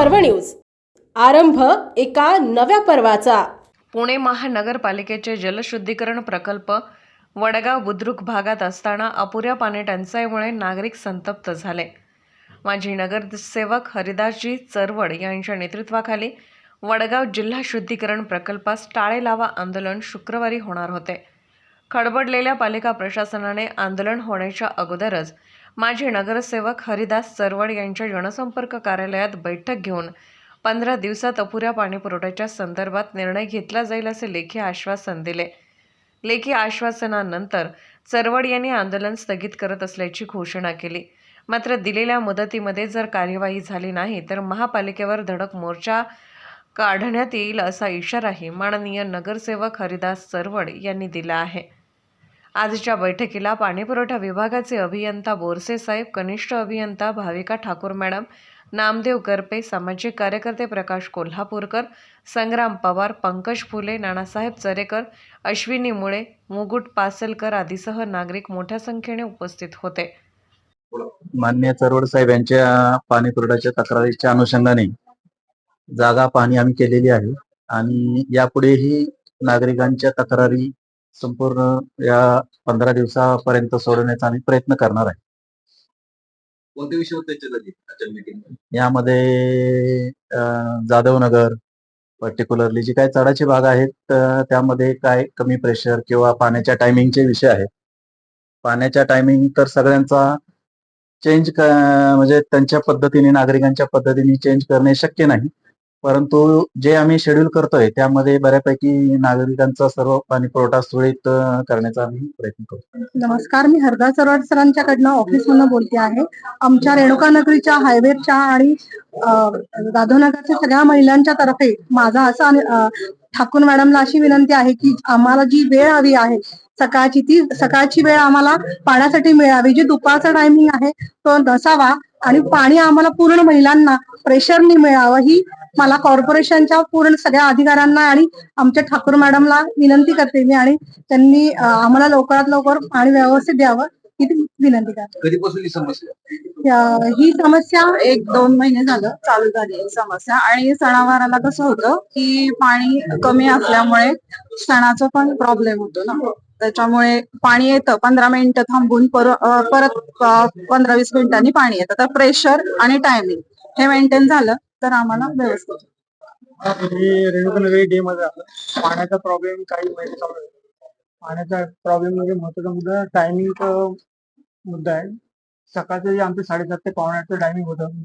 पर्व न्यूज. आरंभ एका नव्या पर्वाचा. पुणे महानगरपालिकेचे जलशुद्धीकरण प्रकल्प वडगाव बुद्रुक भागात असताना अपुऱ्या पाणी टंचाईमुळे नागरिक संतप्त झाले. माजी नगरसेवक हरिदासजी चरवड यांच्या नेतृत्वाखाली वडगाव जिल्हा शुद्धीकरण प्रकल्पास टाळे लावा आंदोलन शुक्रवारी होणार होते. खडबडलेल्या पालिका प्रशासनाने आंदोलन होण्याच्या अगोदरच माजी नगरसेवक हरिदास चरवड यांच्या जनसंपर्क कार्यालयात बैठक घेऊन पंधरा दिवसात अपुऱ्या पाणीपुरवठ्याच्या संदर्भात निर्णय घेतला जाईल असे लेखी आश्वासन दिले. लेखी आश्वासनानंतर चरवड यांनी आंदोलन स्थगित करत असल्याची घोषणा केली. मात्र दिलेल्या मुदतीमध्ये जर कार्यवाही झाली नाही तर महापालिकेवर धडक मोर्चा काढण्यात येईल असा इशाराही माननीय नगरसेवक हरिदास चरवड यांनी दिला आहे. आजच्या बैठकीला पाणीपुरवठा विभागाचे अभियंता बोरसे साहेब कनिष्ठ अभियंता भाविका ठाकूर मॅडम नामदेव करपे सामाजिक कार्यकर्ते प्रकाश कोल्हापूरकर संग्राम पवार पंकज फुले नानासाहेब चरेकर अश्विनी मुळे मुगुट पासलकर आदीसह नागरिक मोठ्या संख्येने उपस्थित होते. मान्य चरवड साहेब यांच्या पाणी पुरवठ्याच्या तक्रारीच्या अनुषंगाने जागा पाहणी आम्ही केलेली आहे आणि यापुढेही नागरिकांच्या तक्रारी संपूर्ण या पंधरा दिवसापर्यंत सोडवण्याचा आम्ही प्रयत्न करणार आहे. कोणत्या विषयावर चर्चा झाली आजच्या मीटिंग यामध्ये अं, जाधवनगर पर्टिक्युलरली जी काही चढाची भाग आहेत अं, त्यामध्ये काय कमी प्रेशर किंवा पाण्याच्या टायमिंगचे विषय आहेत. पाण्याच्या टायमिंग तर सगळ्यांचा चेंज म्हणजे त्यांच्या पद्धतीने नागरिकांच्या पद्धतीने चेंज करणे शक्य नाही. परंतु जे आम्ही शेड्यूल करतोय त्यामध्ये बऱ्यापैकी नागरिकांचा सर्व पाणी पुरवठा सुरळीत करण्याचा आम्ही प्रयत्न करतो. नमस्कार मी हरदा चरवाड सरांच्याकडनं ऑफिस मधून बोलते आहे. आमच्या रेणुका नगरीच्या हायवेच्या आणि जाधवनगरच्या सगळ्या महिलांच्या तर्फे माझा असा ठाकूर मॅडमला अशी विनंती आहे की आम्हाला जी वेळ हवी आहे सकाळची ती सकाळची वेळ आम्हाला पाण्यासाठी मिळावी. जी दुपारचा टायमिंग आहे तो नसावा आणि पाणी आम्हाला पूर्ण महिलांना प्रेशरनी मिळावं ही मला कॉर्पोरेशनच्या पूर्ण सगळ्या अधिकाऱ्यांना आणि आमच्या ठाकूर मॅडमला विनंती करते मी आणि त्यांनी आम्हाला लवकरात लवकर पाणी व्यवस्थित द्यावं ही विनंती करते. कधीपासून ही समस्या? ही समस्या एक दोन महिने झालं चालू झाली ही समस्या आणि सणावाराला कसं होतं की पाणी कमी असल्यामुळे सणाचा पण प्रॉब्लेम होतो ना. त्याच्यामुळे पाणी येतं पंधरा मिनिटं थांबून परत पंधरा वीस मिनिटांनी पाणी येतं. तर प्रेशर आणि टायमिंग हे मेंटेन झालं. तर आम्हाला व्यवस्थित मी रेणुकानगरी डे मध्ये पाण्याचा प्रॉब्लेम काही महिने चालू आहे. पाण्याचा प्रॉब्लेम म्हणजे महत्त्वाचा मुद्दा टायमिंग मुद्दा आहे. सकाळचं जे आमचं साडेसात ते पावणे आठचं टायमिंग होतं.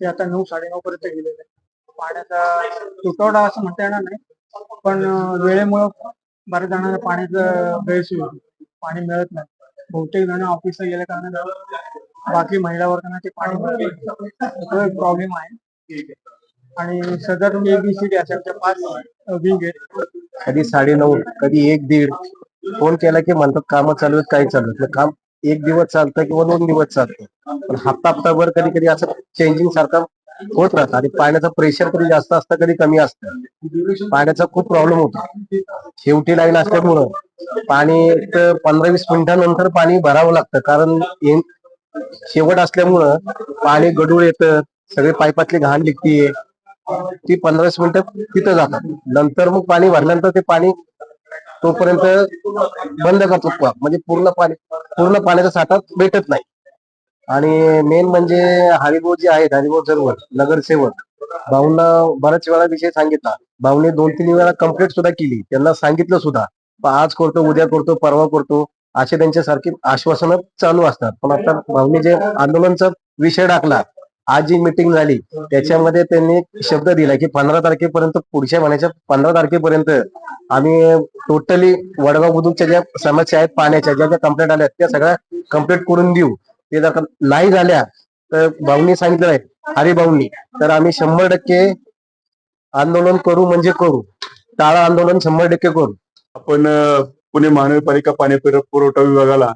ते आता नऊ साडेनऊ पर्यंत गेलेलं आहे. पाण्याचा तुटवडा असं म्हणता येणार नाही. पण वेळेमुळं बऱ्याच जणांना पाण्याचं गैरसोय होती. पाणी मिळत नाही. बहुतेक जण ऑफिसला गेल्या कारण बाकी महिला वर्गांना ते पाणी मिळत प्रॉब्लेम आहे. आणि सदर एबीसीडी अशा आमच्या पाच विंग आहेत. कधी साडेनऊ कधी एक दीड. फोन केला की म्हणतात कामं चालू आहेत काही चालू आहेत. काम एक दिवस चालतं किंवा दोन दिवस चालतं. पण हप्ता हप्ताभर कधी कधी असं चेंजिंग सारखं होत राहतं. आणि पाण्याचं प्रेशर कधी जास्त असतं कधी कमी असतं. पाण्याचा खूप प्रॉब्लेम होतो. शेवटी लाईन असल्यामुळं पाणी एक पंधरा वीस मिनिटांनंतर पाणी भरावं लागतं. कारण शेवट असल्यामुळं पाणी गडूळ येतं. सगळे पाईपातली घाण निघतीये. ती पंधरा मिनिटं तिथं जातात. नंतर मग पाणी भरल्यानंतर ते पाणी तोपर्यंत बंद करतो म्हणजे पूर्ण पाणी पूर्ण पाण्याचा साठा भेटत नाही. आणि मेन म्हणजे हरिभाऊ जे आहेत हरिभाऊ सर्व नगरसेवक भाऊंना बऱ्याच वेळा विषय सांगितला. भाऊने दोन तीन वेळा कंप्लेंट सुद्धा केली. त्यांना सांगितलं सुद्धा आज करतो उद्या करतो परवा करतो. असे त्यांच्यासारखी आश्वासनं चालू असतात. पण आता भाऊने जे आंदोलनचा विषय टाकला आज जी मिटिंग झाली त्याच्यामध्ये त्यांनी शब्द दिला की पंधरा तारखेपर्यंत पुढच्या महिन्याच्या पंधरा तारखेपर्यंत आम्ही टोटली वडगाव बुद्रुकच्या ज्या समस्या आहेत पाण्याच्या ज्या ज्या कंप्लेंट आल्या त्या सगळ्या कंप्लीट करून देऊ. ते जर नाही झाल्या तर भाऊंनी सांगितलं आहे हरिभाऊंनी तर आम्ही शंभर टक्के आंदोलन करू म्हणजे करू. टाळा आंदोलन शंभर टक्के करू. आपण पुणे महानगरपालिका पाणी पुरवठा विभागाला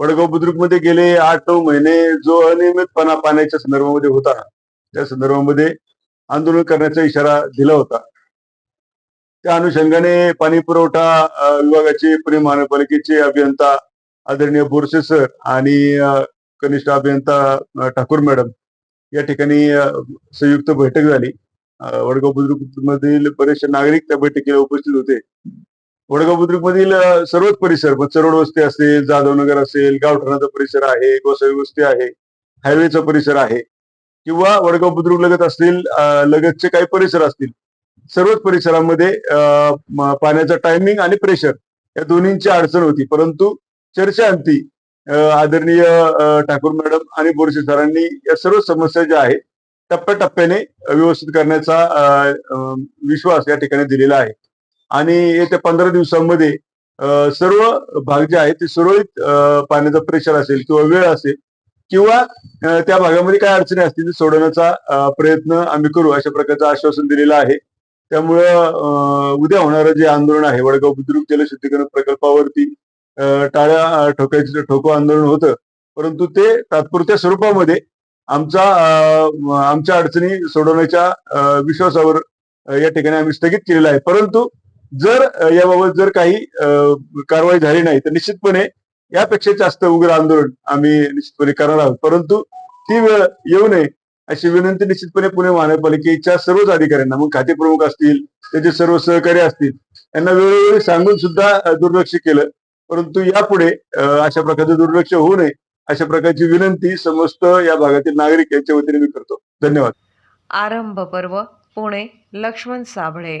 वडगाव बुद्रुकमध्ये गेले आठ नऊ महिने जो अनियमितपणा पाण्याच्या संदर्भामध्ये होता त्या संदर्भामध्ये आंदोलन करण्याचा इशारा दिला होता. त्या अनुषंगाने पाणी पुरवठा विभागाचे पुणे महानगरपालिकेचे अभियंता आदरणीय बोरसे सर आणि कनिष्ठ अभियंता ठाकूर मॅडम या ठिकाणी संयुक्त बैठक झाली. वडगाव बुद्रुक मधील बरेचसे नागरिक त्या बैठकीला उपस्थित होते. वडगाव बुद्रुक मधील सर्वच परिसर मग चरोड वस्ती असेल जाधवनगर असेल गावठाणाचा परिसर आहे गोसावी वस्ती आहे हायवेचा परिसर आहे किंवा वडगाव बुद्रुक लगत असतील लगतचे काही परिसर असतील सर्वच परिसरामध्ये पाण्याचा टायमिंग आणि प्रेशर या दोन्हींची अडचण होती. परंतु चर्चा अंती आदरणीय ठाकूर मॅडम आणि बोरसे सरांनी या सर्व समस्या ज्या आहेत टप्प्याटप्प्याने व्यवस्थित करण्याचा विश्वास या ठिकाणी दिलेला आहे. आणि येत्या पंधरा दिवसांमध्ये सर्व भाग जे आहेत ते सुरळीत पाण्याचा प्रेशर असेल किंवा वेळ असेल किंवा त्या भागामध्ये काय अडचणी असतील ते सोडवण्याचा प्रयत्न आम्ही करू अशा प्रकारचं आश्वासन दिलेलं आहे. त्यामुळं अ, उद्या होणारं जे आंदोलन आहे वडगाव बुद्रुक जलशुद्धीकरण प्रकल्पावरती टाळ्या ठोकायचं ठोको आंदोलन होतं. परंतु ते तात्पुरत्या स्वरूपामध्ये आमचा आमच्या अडचणी सोडवण्याच्या विश्वासावर या ठिकाणी आम्ही स्थगित केलेला आहे. परंतु जर याबाबत जर काही कारवाई झाली नाही तर निश्चितपणे यापेक्षा जास्त उग्र आंदोलन आम्ही निश्चितपणे करणार आहोत. परंतु ती वेळ येऊ नये अशी विनंती निश्चितपणे पुणे महानगरपालिकेच्या सर्वच अधिकाऱ्यांना मग खाते प्रमुख असतील त्याचे सर्व सहकारी असतील यांना वेळोवेळी सांगून सुद्धा दुर्लक्ष केलं. परंतु यापुढे अशा प्रकारचं दुर्लक्ष होऊ नये अशा प्रकारची विनंती समस्त या भागातील नागरिक यांच्या वतीने मी करतो. धन्यवाद. आरंभ पर्व पुणे लक्ष्मण साबळे.